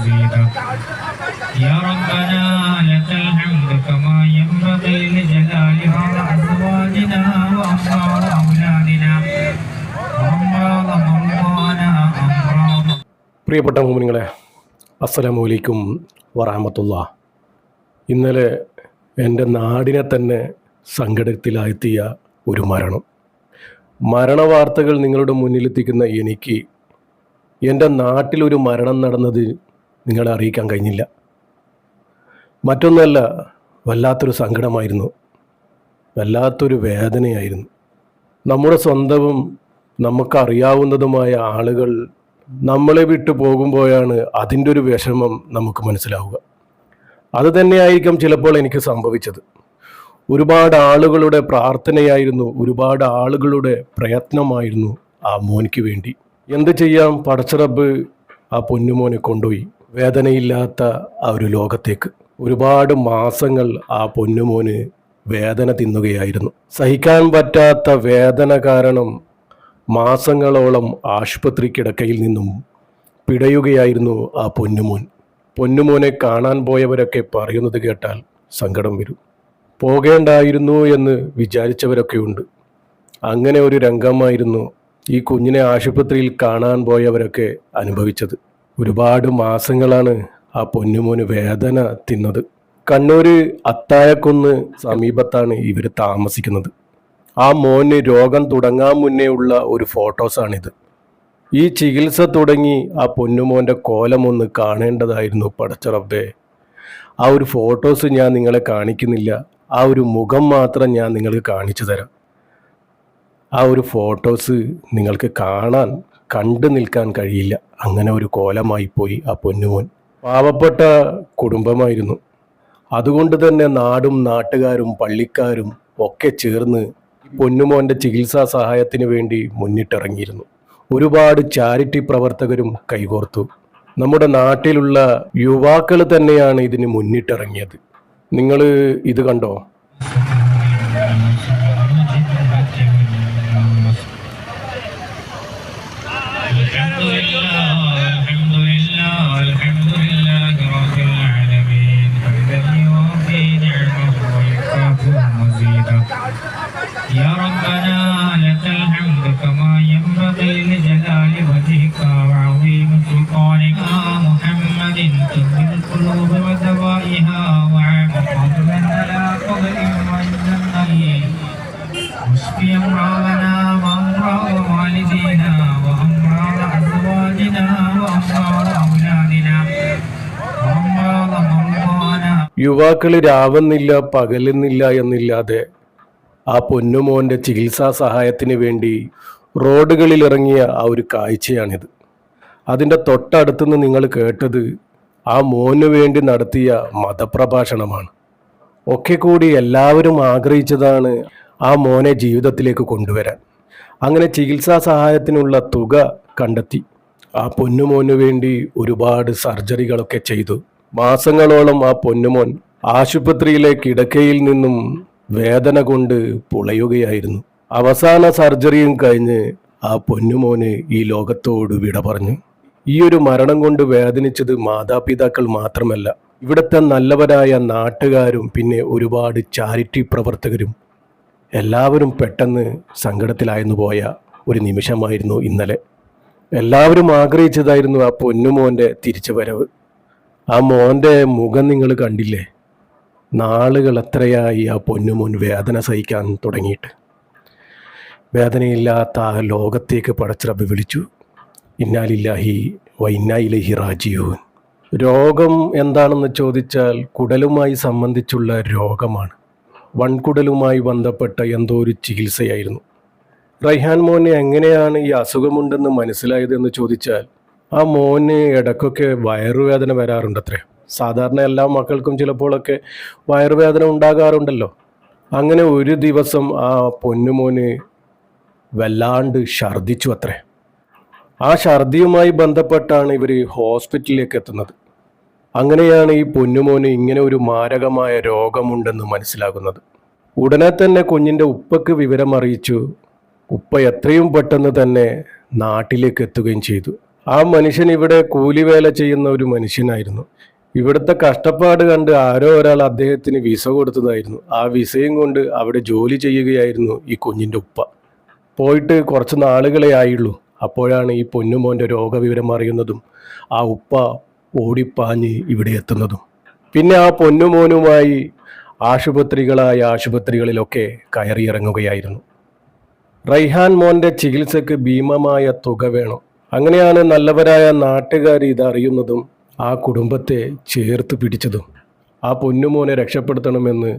مزيدا يا ربنا لك الحمد كما ينبغي لجلالها وأزواجنا وأمراض أولادنا وأمراض مرضانا أمراض പ്രിയപ്പെട്ട മോമിനിങ്ങളെ അസ്സലാമു അലൈക്കും വറഹമത്തുള്ള ഇന്നലെ എൻ്റെ നാടിനെ തന്നെ സങ്കടത്തിലാഴ്ത്തിയ ഒരു മരണം മരണവാർത്തകൾ നിങ്ങളുടെ മുന്നിലെത്തിക്കുന്ന എനിക്ക് എൻ്റെ നാട്ടിലൊരു മരണം നടന്നത് നിങ്ങളെ അറിയിക്കാൻ കഴിഞ്ഞില്ല. മറ്റൊന്നല്ല വല്ലാത്തൊരു സങ്കടമായിരുന്നു. വല്ലാത്തൊരു വേദനയായിരുന്നു. നമ്മുടെ സ്വന്തവും നമുക്കറിയാവുന്നതുമായ ആളുകൾ നമ്മളെ വിട്ടു പോകുമ്പോഴാണ് അതിന്റെ ഒരു വിഷമം നമുക്ക് മനസ്സിലാവുക. അത് തന്നെയായിരിക്കും ചിലപ്പോൾ എനിക്ക് സംഭവിച്ചത്. ഒരുപാട് ആളുകളുടെ പ്രാർത്ഥനയായിരുന്നു ഒരുപാട് ആളുകളുടെ പ്രയത്നമായിരുന്നു ആ മോനിക്ക് വേണ്ടി. എന്ത് ചെയ്യാം? പടച്ചറബ് ആ പൊന്നുമോനെ കൊണ്ടുപോയി. വേദനയില്ലാത്ത ആ ഒരു ലോകത്തേക്ക്. ഒരുപാട് മാസങ്ങൾ ആ പൊന്നുമോന് വേദന തിന്നുകയായിരുന്നു. സഹിക്കാൻ പറ്റാത്ത വേദന കാരണം മാസങ്ങളോളം ആശുപത്രി കിടക്കയിൽ നിന്നും പിടയുകയായിരുന്നു ആ പൊന്നുമോൻ. പൊന്നുമോനെ കാണാൻ പോയവരൊക്കെ പറയുന്നത് കേട്ടാൽ സങ്കടം വരും. പോകേണ്ടായിരുന്നു എന്ന് വിചാരിച്ചവരൊക്കെ ഉണ്ട്. അങ്ങനെ ഒരു രംഗമായിരുന്നു ഈ കുഞ്ഞിനെ ആശുപത്രിയിൽ കാണാൻ പോയവരൊക്കെ അനുഭവിച്ചത്. ഒരുപാട് മാസങ്ങളാണ് ആ പൊന്നുമോന് വേദന തിന്നത്. കണ്ണൂര് അത്തായക്കുന്ന് സമീപത്താണ് ഇവർ താമസിക്കുന്നത്. ആ മോന് രോഗം തുടങ്ങാൻ മുന്നേ ഉള്ള ഒരു ഫോട്ടോസാണിത്. ഈ ചികിത്സ തുടങ്ങി ആ പൊന്നുമോന്റെ കോലമൊന്ന് കാണേണ്ടതായിരുന്നു പടച്ചറബ്ബേ. ആ ഒരു ഫോട്ടോസ് ഞാൻ നിങ്ങളെ കാണിക്കുന്നില്ല. ആ ഒരു മുഖം മാത്രം ഞാൻ നിങ്ങൾക്ക് കാണിച്ചു തരാം. ആ ഒരു ഫോട്ടോസ് നിങ്ങൾക്ക് കാണാൻ കണ്ടു നിൽക്കാൻ കഴിയില്ല. അങ്ങനെ ഒരു കോലമായി പോയി ആ പൊന്നുമോൻ. പാവപ്പെട്ട കുടുംബമായിരുന്നു. അതുകൊണ്ട് തന്നെ നാടും നാട്ടുകാരും പള്ളിക്കാരും ഒക്കെ ചേർന്ന് പൊന്നുമോന്റെ ചികിത്സാ സഹായത്തിന് വേണ്ടി മുന്നിട്ടിറങ്ങിയിരുന്നു. ഒരുപാട് ചാരിറ്റി പ്രവർത്തകരും കൈകോർത്തു. നമ്മുടെ നാട്ടിലുള്ള യുവാക്കൾ തന്നെയാണ് ഇതിന് മുന്നിട്ടിറങ്ങിയത്. നിങ്ങൾ ഇത് കണ്ടോ? യുവാക്കൾ രാവുന്നില്ല പകലുന്നില്ല എന്നില്ലാതെ ആ പൊന്നുമോന്റെ ചികിത്സാ സഹായത്തിന് വേണ്ടി റോഡുകളിൽ ഇറങ്ങിയ ആ ഒരു കാഴ്ചയാണിത്. അതിന്റെ തൊട്ടടുത്തുനിന്ന് നിങ്ങൾ കേട്ടത് ആ മോന് വേണ്ടി നടത്തിയ മതപ്രഭാഷണമാണ്. ഒക്കെ കൂടി എല്ലാവരും ആഗ്രഹിച്ചതാണ് ആ മോനെ ജീവിതത്തിലേക്ക് കൊണ്ടുവരാൻ. അങ്ങനെ ചികിത്സാ സഹായത്തിനുള്ള തുക കണ്ടെത്തി. ആ പൊന്നുമോന് വേണ്ടി ഒരുപാട് സർജറികളൊക്കെ ചെയ്തു. മാസങ്ങളോളം ആ പൊന്നുമോൻ ആശുപത്രിയിലെ കിടക്കയിൽ നിന്നും വേദന കൊണ്ട് പുളയുകയായിരുന്നു. അവസാന സർജറിയും കഴിഞ്ഞ് ആ പൊന്നുമോന് ഈ ലോകത്തോട് വിട പറഞ്ഞു. ഈ ഒരു മരണം കൊണ്ട് വേദനിച്ചത് മാതാപിതാക്കൾ മാത്രമല്ല ഇവിടുത്തെ നല്ലവരായ നാട്ടുകാരും പിന്നെ ഒരുപാട് ചാരിറ്റി പ്രവർത്തകരും എല്ലാവരും പെട്ടെന്ന് സങ്കടത്തിലായിരുന്നു പോയ ഒരു നിമിഷമായിരുന്നു ഇന്നലെ. എല്ലാവരും ആഗ്രഹിച്ചതായിരുന്നു ആ പൊന്നുമോന്റെ തിരിച്ചു വരവ് ആ മോന്റെ മുഖം നിങ്ങൾ കണ്ടില്ലേ? നാളുകൾ എത്രയായി ആ പൊന്നുമോൻ വേദന സഹിക്കാൻ തുടങ്ങിയിട്ട്. വേദനയില്ലാത്ത ആ ലോകത്തേക്ക് പടച്ചിറബ് വിളിച്ചു. ഇന്നാലില്ലാഹി വൈന്നായിലഹി രാജീവൻ രോഗം എന്താണെന്ന് ചോദിച്ചാൽ കുടലുമായി സംബന്ധിച്ചുള്ള രോഗമാണ്. വൺകുടലുമായി ബന്ധപ്പെട്ട എന്തോ ഒരു ചികിത്സയായിരുന്നു. റൈഹാൻ മോനെ എങ്ങനെയാണ് ഈ അസുഖമുണ്ടെന്ന് മനസ്സിലായതെന്ന് ചോദിച്ചാൽ ആ മോന് ഇടയ്ക്കൊക്കെ വയറുവേദന വരാറുണ്ടത്രേ. സാധാരണ എല്ലാ മക്കൾക്കും ചിലപ്പോഴൊക്കെ വയറുവേദന ഉണ്ടാകാറുണ്ടല്ലോ. അങ്ങനെ ഒരു ദിവസം ആ പൊന്നുമോന് വല്ലാണ്ട് ഛർദിച്ചു അത്രേ ആ ഛർദിയുമായി ബന്ധപ്പെട്ടാണ് ഇവർ ഹോസ്പിറ്റലിലേക്ക് എത്തുന്നത്. അങ്ങനെയാണ് ഈ പൊന്നുമോന് ഇങ്ങനെ ഒരു മാരകമായ രോഗമുണ്ടെന്ന് മനസ്സിലാകുന്നത്. ഉടനെ തന്നെ കുഞ്ഞിന്റെ ഉപ്പക്ക് വിവരം അറിയിച്ചു ഉപ്പ എത്രയും പെട്ടെന്ന് തന്നെ നാട്ടിലേക്ക് എത്തുകയും ചെയ്തു. ആ മനുഷ്യൻ ഇവിടെ കൂലിവേല ചെയ്യുന്ന ഒരു മനുഷ്യനായിരുന്നു. ഇവിടുത്തെ കഷ്ടപ്പാട് കണ്ട് ആരോ ഒരാൾ അദ്ദേഹത്തിന് വിസ കൊടുത്തതായിരുന്നു. ആ വിസയും കൊണ്ട് അവിടെ ജോലി ചെയ്യുകയായിരുന്നു ഈ കുഞ്ഞിന്റെ ഉപ്പ. പോയിട്ട് കുറച്ച് നാളുകളെ ആയുള്ളൂ. അപ്പോഴാണ് ഈ പൊന്നുമോന്റെ രോഗവിവരം അറിയുന്നതും ആ ഉപ്പ ഓടിപ്പാഞ്ഞ് ഇവിടെ എത്തുന്നതും. പിന്നെ ആ പൊന്നുമോനുമായി ആശുപത്രികളായ ആശുപത്രികളിലൊക്കെ കയറിയിറങ്ങുകയായിരുന്നു. റൈഹാൻ മോന്റെ ചികിത്സയ്ക്ക് ഭീമമായ തുക വേണം. അങ്ങനെയാണ് നല്ലവരായ നാട്ടുകാർ ഇതറിയുന്നതും ആ കുടുംബത്തെ ചേർത്ത് പിടിച്ചതും. ആ പൊന്നുമോനെ രക്ഷപ്പെടുത്തണമെന്ന്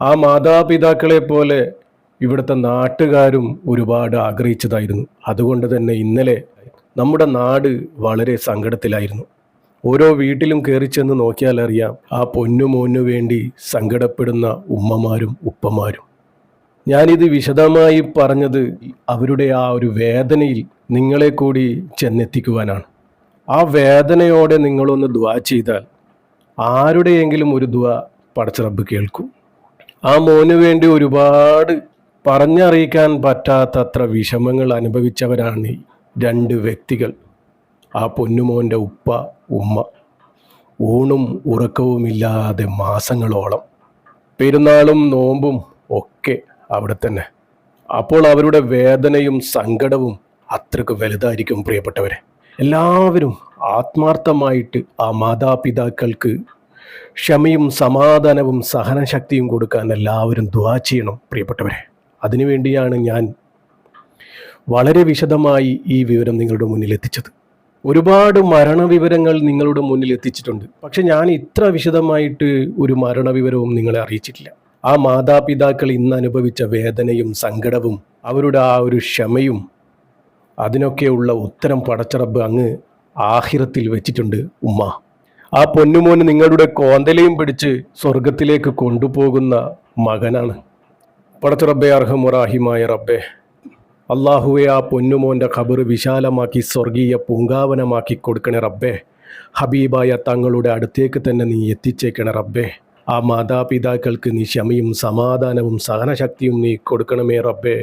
ആ മാതാപിതാക്കളെ പോലെ ഇവിടുത്തെ നാട്ടുകാരും ഒരുപാട് ആഗ്രഹിച്ചതായിരുന്നു. അതുകൊണ്ട് തന്നെ ഇന്നലെ നമ്മുടെ നാട് വളരെ സങ്കടത്തിലായിരുന്നു. ഓരോ വീട്ടിലും കയറി ചെന്ന് നോക്കിയാൽ അറിയാം ആ പൊന്നുമോനു വേണ്ടി സങ്കടപ്പെടുന്ന ഉമ്മമാരും ഉപ്പമാരും. ഞാനിത് വിശദമായി പറഞ്ഞത് അവരുടെ ആ ഒരു വേദനയിൽ നിങ്ങളെ കൂടി ചെന്നെത്തിക്കുവാനാണ്. ആ വേദനയോടെ നിങ്ങളൊന്ന് ദ ചെയ്താൽ ആരുടെയെങ്കിലും ഒരു ദുവ പടച്ചിറബ് കേൾക്കും. ആ മോന് വേണ്ടി ഒരുപാട് പറഞ്ഞറിയിക്കാൻ പറ്റാത്തത്ര വിഷമങ്ങൾ അനുഭവിച്ചവരാണ് ഈ രണ്ട് വ്യക്തികൾ. ആ പൊന്നുമോന്റെ ഉപ്പ ഉമ്മ. ഊണും ഉറക്കവുമില്ലാതെ മാസങ്ങളോളം. പെരുന്നാളും നോമ്പും ഒക്കെ അവിടെ തന്നെ. അപ്പോൾ അവരുടെ വേദനയും സങ്കടവും അത്രയ്ക്ക് വലുതായിരിക്കും പ്രിയപ്പെട്ടവരെ. എല്ലാവരും ആത്മാർത്ഥമായിട്ട് ആ മാതാപിതാക്കൾക്ക് ക്ഷമയും സമാധാനവും സഹനശക്തിയും കൊടുക്കാൻ എല്ലാവരും ദ്വാ ചെയ്യണം പ്രിയപ്പെട്ടവരെ. അതിനുവേണ്ടിയാണ് ഞാൻ വളരെ വിശദമായി ഈ വിവരം നിങ്ങളുടെ മുന്നിൽ എത്തിച്ചത്. ഒരുപാട് മരണവിവരങ്ങൾ നിങ്ങളുടെ മുന്നിൽ എത്തിച്ചിട്ടുണ്ട്. പക്ഷെ ഞാൻ ഇത്ര വിശദമായിട്ട് ഒരു മരണവിവരവും നിങ്ങളെ അറിയിച്ചിട്ടില്ല. ആ മാതാപിതാക്കൾ ഇന്ന് അനുഭവിച്ച വേദനയും സങ്കടവും അവരുടെ ആ ഒരു ക്ഷമയും അതിനൊക്കെയുള്ള ഉത്തരം പടച്ചറബ് അങ്ങ് ആഹിറത്തിൽ വെച്ചിട്ടുണ്ട് ഉമ്മ. ആ പൊന്നുമോന് നിങ്ങളുടെ കോന്തലയും പിടിച്ച് സ്വർഗത്തിലേക്ക് കൊണ്ടുപോകുന്ന മകനാണ്. പടച്ചറബെ അർഹമുറാഹിമായ റബ്ബെ അള്ളാഹുവെ ആ പൊന്നുമോന്റെ ഖബർ വിശാലമാക്കി സ്വർഗീയ പൂങ്കാവനമാക്കി കൊടുക്കണേ റബ്ബേ. ഹബീബായ തങ്ങളുടെ അടുത്തേക്ക് തന്നെ നീ എത്തിച്ചേക്കണേ റബ്ബേ. ആ മാതാപിതാക്കൾക്ക് നീ ക്ഷമയും സമാധാനവും സഹനശക്തിയും നീ കൊടുക്കണമേ റബ്ബേ.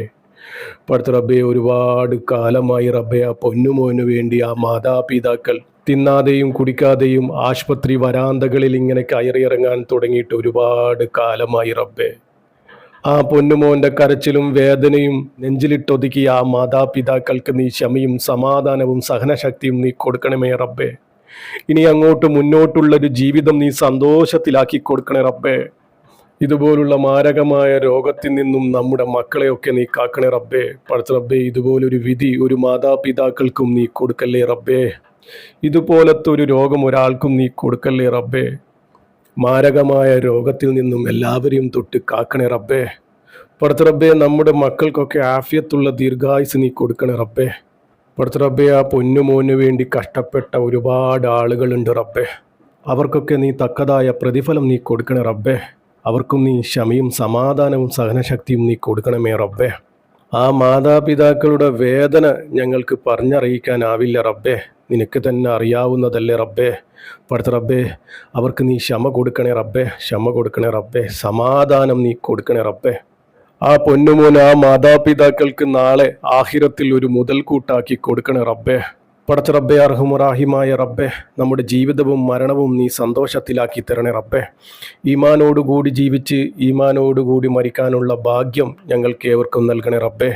പടുത്ത റബ്ബെ ഒരുപാട് കാലമായി റബ്ബെ ആ പൊന്നുമോനു വേണ്ടി ആ മാതാപിതാക്കൾ തിന്നാതെയും കുടിക്കാതെയും ആശുപത്രി വരാന്തകളിൽ ഇങ്ങനെ കയറിയിറങ്ങാൻ തുടങ്ങിയിട്ട് ഒരുപാട് കാലമായി റബ്ബെ. ആ പൊന്നുമോന്റെ കരച്ചിലും വേദനയും നെഞ്ചിലിട്ടൊതുക്കിയ ആ മാതാപിതാക്കൾക്ക് നീ ക്ഷമയും സമാധാനവും സഹനശക്തിയും നീ കൊടുക്കണമേ റബ്ബേ. ഇനി അങ്ങോട്ട് മുന്നോട്ടുള്ളൊരു ജീവിതം നീ സന്തോഷത്തിലാക്കി കൊടുക്കണേ റബ്ബേ. ഇതുപോലുള്ള മാരകമായ രോഗത്തിൽ നിന്നും നമ്മുടെ മക്കളെയൊക്കെ നീ കാക്കണേ റബ്ബേ. പഠിച്ച റബ്ബേ ഇതുപോലൊരു വിധി ഒരു മാതാപിതാക്കൾക്കും നീ കൊടുക്കല്ലേ റബ്ബേ. ഇതുപോലത്തെ ഒരു രോഗം ഒരാൾക്കും നീ കൊടുക്കല്ലേ റബ്ബേ. മാരകമായ രോഗത്തിൽ നിന്നും എല്ലാവരെയും തൊട്ട് കാക്കണേ റബ്ബേ. പഠിച്ച റബ്ബേ നമ്മുടെ മക്കൾക്കൊക്കെ ആഫിയത്തുള്ള ദീർഘായുസ് നീ കൊടുക്കണേ റബ്ബേ. പഠിച്ച റബ്ബേ ആ പൊന്നുമോന് വേണ്ടി കഷ്ടപ്പെട്ട ഒരുപാട് ആളുകളുണ്ട് റബ്ബേ. അവർക്കൊക്കെ നീ തക്കതായ പ്രതിഫലം നീ കൊടുക്കണേ റബ്ബേ. അവർക്കും നീ ക്ഷമയും സമാധാനവും സഹനശക്തിയും നീ കൊടുക്കണമേ റബ്ബേ. ആ മാതാപിതാക്കളുടെ വേദന ഞങ്ങൾക്ക് പറഞ്ഞറിയിക്കാനാവില്ല റബ്ബേ. നിനക്ക് തന്നെ അറിയാവുന്നതല്ലേ റബ്ബേ. പടുത്ത റബ്ബേ അവർക്ക് നീ ക്ഷമ കൊടുക്കണേ റബ്ബേ. ക്ഷമ കൊടുക്കണേ റബ്ബേ. സമാധാനം നീ കൊടുക്കണേ റബ്ബേ. ആ പൊന്നുമോൻ ആ മാതാപിതാക്കൾക്ക് നാളെ ആഹിരത്തിൽ ഒരു മുതൽക്കൂട്ടാക്കി കൊടുക്കണേ റബ്ബേ. പടച്ച റബ്ബെ അർഹമുറാഹിമായ റബ്ബെ നമ്മുടെ ജീവിതവും മരണവും നീ സന്തോഷത്തിലാക്കി തരണേ റബ്ബെ. ഈമാനോടുകൂടി ജീവിച്ച് ഈമാനോടുകൂടി മരിക്കാനുള്ള ഭാഗ്യം ഞങ്ങൾക്ക് ഏവർക്കും നൽകണേ റബ്ബെ.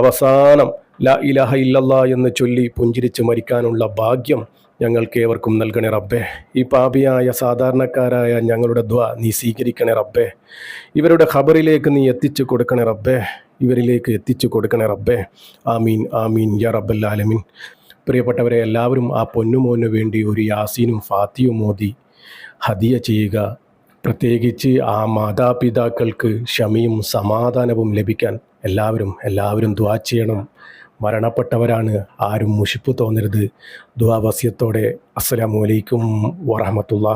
അവസാനം ല ഇലഹ ഇല്ലല്ല എന്ന് ചൊല്ലി പുഞ്ചിരിച്ച് മരിക്കാനുള്ള ഭാഗ്യം ഞങ്ങൾക്ക് ഏവർക്കും നൽകണേ റബ്ബേ. ഈ പാപിയായ സാധാരണക്കാരായ ഞങ്ങളുടെ ദ്വ നീ സ്വീകരിക്കണേ റബ്ബേ. ഇവരുടെ ഖബറിലേക്ക് നീ എത്തിച്ചു കൊടുക്കണേ റബ്ബേ. ഇവരിലേക്ക് എത്തിച്ചു കൊടുക്കണേ റബ്ബേ. ആമീൻ ആമീൻ യാ റബ്ബല്ലാലമീൻ പ്രിയപ്പെട്ടവരെ എല്ലാവരും ആ പൊന്നുമോന് വേണ്ടി ഒരു യാസീനും ഫാത്തിയും മോദി ഹദിയ ചെയ്യുക. പ്രത്യേകിച്ച് ആ മാതാപിതാക്കൾക്ക് ക്ഷമയും സമാധാനവും ലഭിക്കാൻ എല്ലാവരും എല്ലാവരും ദ്വാ ചെയ്യണം. മരണപ്പെട്ടവരാണ് ആരും മുഷിപ്പ് തോന്നരുത്. ദ്വാവസ്യത്തോടെ അസ്സലാമലൈക്കും വറഹമത്തുള്ള